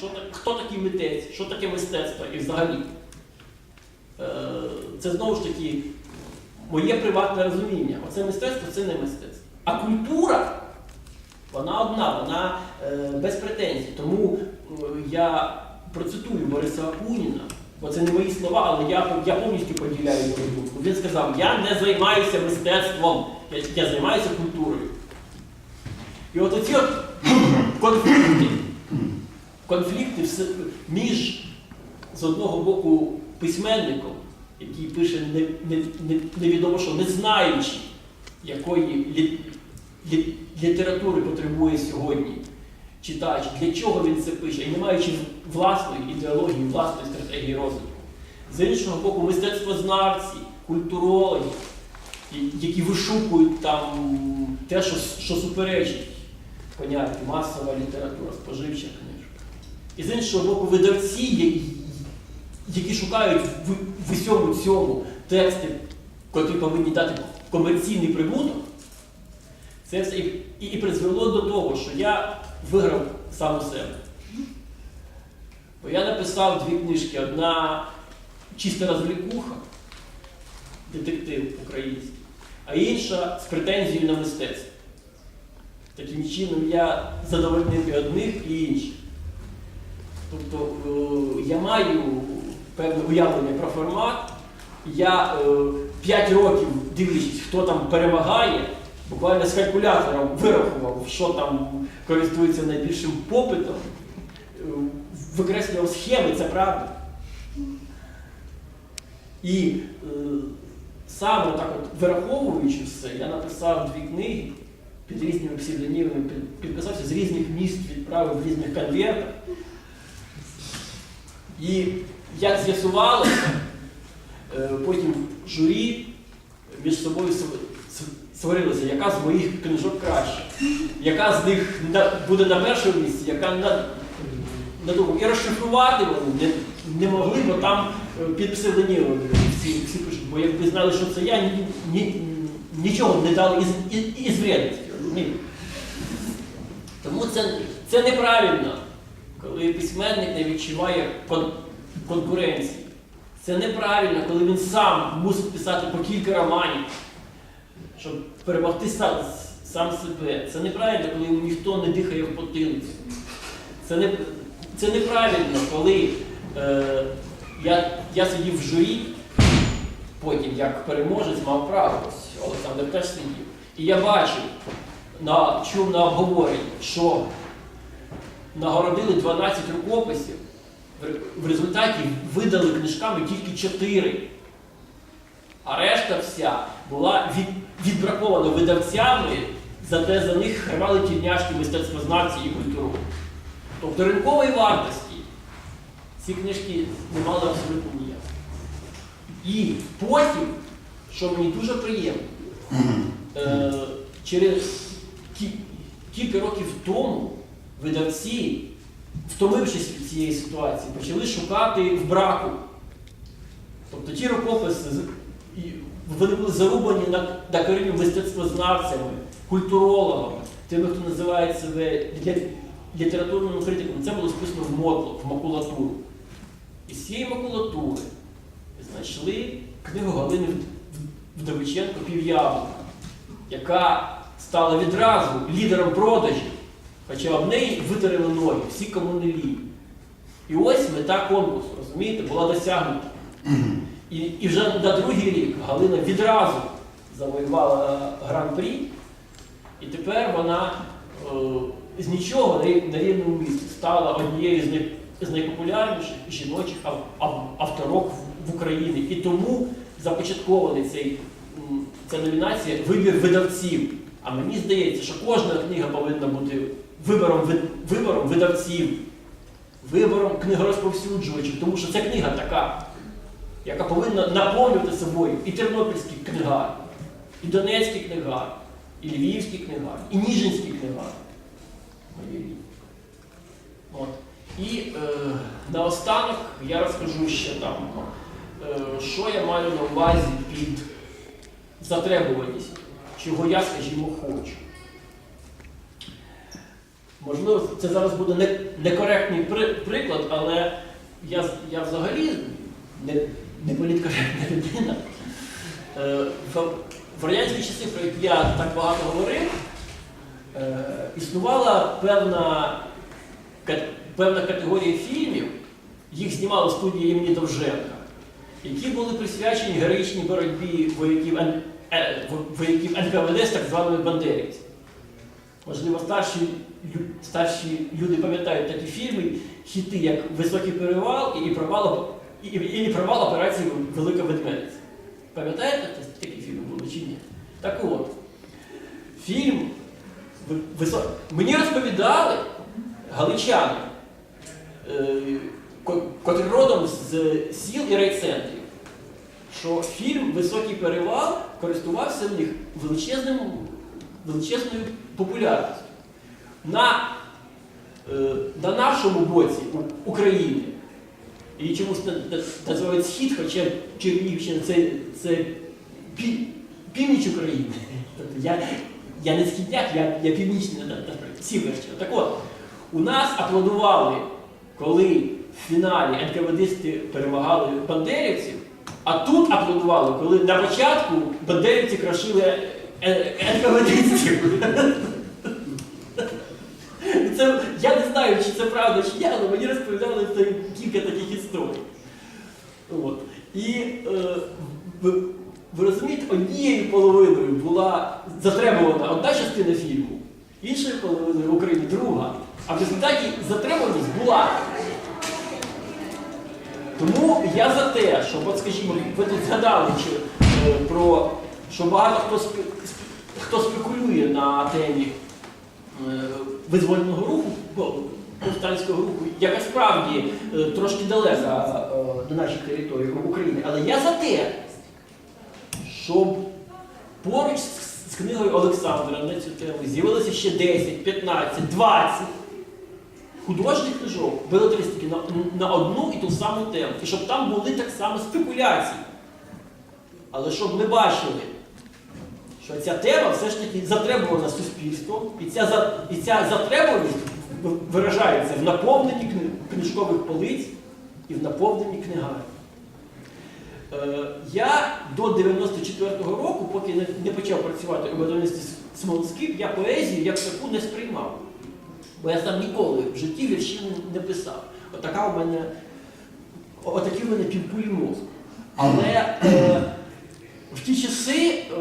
що хто такий митець, що таке мистецтво і взагалі. Е, Це знову ж таки моє приватне розуміння. Оце мистецтво це не мистецтво. А культура, вона одна, вона е, без претензій. Тому е, я процитую Бориса Акуніна, бо це не мої слова, але я, я повністю поділяю його думку. Він сказав: я не займаюся мистецтвом, я, я займаюся культурою. І от оці от конфлікти, конфлікти між з одного боку письменником, який пише не, не, не, невідомо що, не знаючи, якої лі, лі, літератури потребує сьогодні читач, для чого він це пише, і не маючи власної ідеології, власної стратегії розвитку. З іншого боку, мистецтвознавці, культурологи, які вишукують там те, що, що суперечить поняттю масова література, споживча книжка. І з іншого боку, видавці, які- шукають в, усьому цьому тексти, котрі повинні дати комерційний прибуток, це все і, і, і призвело до того, що я виграв сам у себе. Бо я написав дві книжки. Одна чиста розвлікуха, детектив український, а інша з претензією на мистецтво. Таким чином я задовольнив і одних, і інших. Тобто е, я маю певне уявлення про формат. Я 5 років дивлячись, хто там перемагає, буквально з калькулятором вирахував, що там користується найбільшим попитом, е, викреслював схеми, це правда. І е, саме так от вираховуючи все, я написав дві книги під різними псевдонімами, підписався з різних міст, відправив в різних конвертах. І як з'ясувалося, е, потім журі між собою св- св- яка з моїх книжок краще, яка з них буде на першому місці, яка на, на другому. І розшифрувати вони не, не могли, бо там е, під псевдонімом всі, всі пишуть, бо якби знали, що це я, ні, ні, нічого не дали із, із, із вредності. Тому це, це неправильно, коли письменник не відчуває кон- конкуренції. Це неправильно, коли він сам мусить писати по кілька романів, щоб перемогти сам, сам себе. Це неправильно, коли йому ніхто не дихає в потилицю. Це, не, це неправильно, коли е, я, я сидів в журі, потім як переможець мав право, Олександр теж сидів. І я бачив, на, чув на обговоренні, що нагородили 12 рукописів, в- результаті видали книжками тільки 4. А решта вся була від, відбракована видавцями, зате за них хривали тільняшки мистецтвознавці і культуру. Тобто ринкової вартості ці книжки не мали абсолютно ніяк. І потім, що мені дуже приємно, е, через кі- кілька років тому видавці, втомившись від цієї ситуації, почали шукати в браку. Тобто ті рукописи, вони були зарубані на, на коріння мистецтвознавцями, культурологами, тими, хто називає себе літературним критиком. Це було списано в мотло, в макулатуру. І з цієї макулатури знайшли книгу Галини Вд- Вдовиченко Пів'яблука, яка стала відразу лідером продажів, хоча об неї витерли ноги, всі кому не лінь. І ось мета конкурсу, розумієте, була досягнута. І, і вже на другий рік Галина відразу завоювала гран-прі, і тепер вона е, з нічого на рівному місці стала однією з, най, з найпопулярніших жіночих ав, ав, авторок в, в Україні. І тому започаткований цей, ця номінація вибір видавців. А мені здається, що кожна книга повинна бути вибором, вибором видавців, вибором книгорозповсюджувачів, тому що ця книга така яка повинна наповнювати собою і тернопільський книгар, і донецький книгар, і львівський книгар, і ніжинський книгар. От. І е, наостанок я розкажу ще там, е, що я маю на увазі під затребуваністю, чого я, скажімо, хочу. Можливо, це зараз буде не- некоректний при- приклад, але я, я взагалі не, не політкоректна людина. Е, В, в радянські часи, про які я так багато говорив, е, існувала певна, певна категорія фільмів, їх знімали студії імені Довженка, які були присвячені героїчній боротьбі вояків, е, вояків НКВД з так званими бандерівцями. Можливо, старші, старші люди пам'ятають такі фільми, хіти, як Високий перевал і провал, і, і, і провал операції Велика Ведмедиця. Пам'ятаєте, такі фільми були чи ні? Так от, фільм ви- висо... мені розповідали галичани, е, котрі родом з сіл і райцентрів, що фільм Високий перевал користувався в них величезним, величезною популярністю. На, е, на нашому боці України і чомусь на- на- називають схід, хоча Чернігівщина це, це пів, північ України. Тобто я, я не східняк, я, я північний на- сіверщина. Так от, у нас аплодували, коли в фіналі НКВДисти перемагали бандерівців, а тут аплодували, коли на початку бандерівці крашили е- НКВДистів. Це, я не знаю, чи це правда, чи ні, але мені розповідали кілька таких історій. От. І е, ви, ви розумієте, однією половиною була затребувана одна частина фільму, іншою половиною в Україні друга. А в результаті затребуваність була. Тому я за те, щоб, от, скажімо, ви тут згадали чи, е, про, що багато хто, спе- хто спекулює на темі визвольного руху, повстанського руху, яка справді е, трошки далека е, до наших територій України. Але я за те, щоб поруч з, книгою Олександра на цю тему з'явилося ще 10, 15, 20 художніх книжок, белетристики на, на одну і ту саму тему. І щоб там були так само спекуляції. Але щоб ми бачили, що ця тема все ж таки затребувана суспільством, і ця, і ця затребуваність виражається в наповненні книжкових полиць і в наповненні книгарень. Я до 94-го року, поки не, почав працювати у видавництві Смолскип, я поезію як таку не сприймав. Бо я сам ніколи в житті віршів не- не писав. Отака у мене, отакі в мене півкулі мозку. Але е, в ті часи е,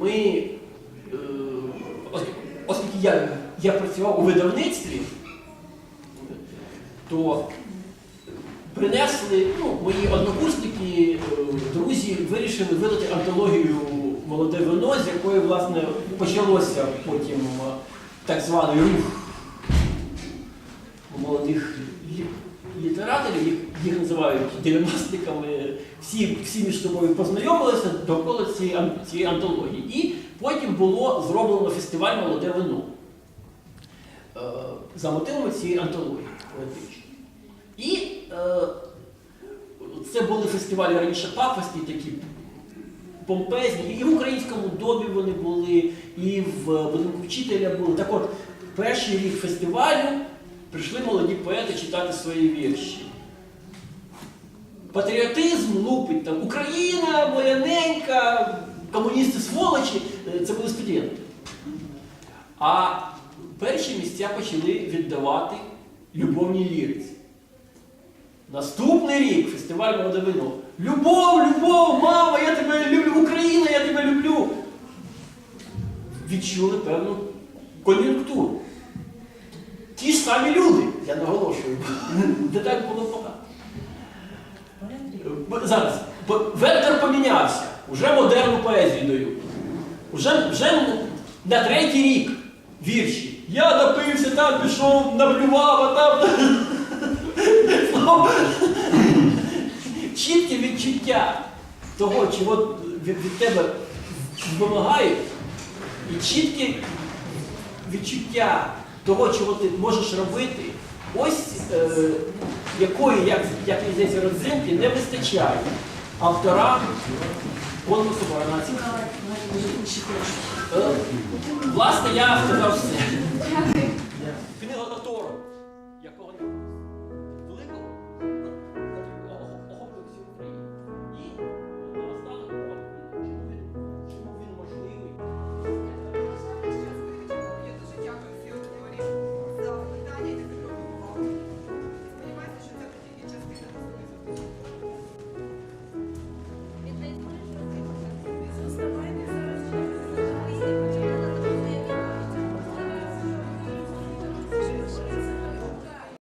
ми, е, оскільки я, я працював у видавництві, то принесли, ну, мої однокурсники, е, друзі, вирішили видати антологію Молоде вино, з якої, власне, почалося потім е, так званий рух молодих літераторів, їх, їх називають дев'яностиками, всі, всі між собою познайомилися довкола цієї, цієї антології. І потім було зроблено фестиваль Молоде вино е, за мотивами цієї антології поетичної. І е, це були фестивалі раніше пафості, такі помпезні, і в українському домі вони були, і в будинку вчителя були. Так от, перший рік фестивалю прийшли молоді поети читати свої вірші. Патріотизм лупить там Україна, моя комуністи сволочі, Е, це були студенти. А перші місця почали віддавати любовній ліриці. Наступний рік фестиваль «Молоде вино. Любов, любов, мама, я тебе люблю, Україна, я тебе люблю. Відчули певну кон'юнктуру. Ті ж самі люди, я наголошую, не так було погано. Б- Зараз, вектор помінявся, уже модерну поезію дають. Уже, вже на третій рік вірші. Я напився, там пішов, наблював, а там. Чітке відчуття того, чого від тебе вимагають, і чітке відчуття того, чого ти можеш робити, ось е, якої, як, як мені родзинки не вистачає авторам конкурсу коронації. Е, Власне, я сказав все. Книга Татору, якого не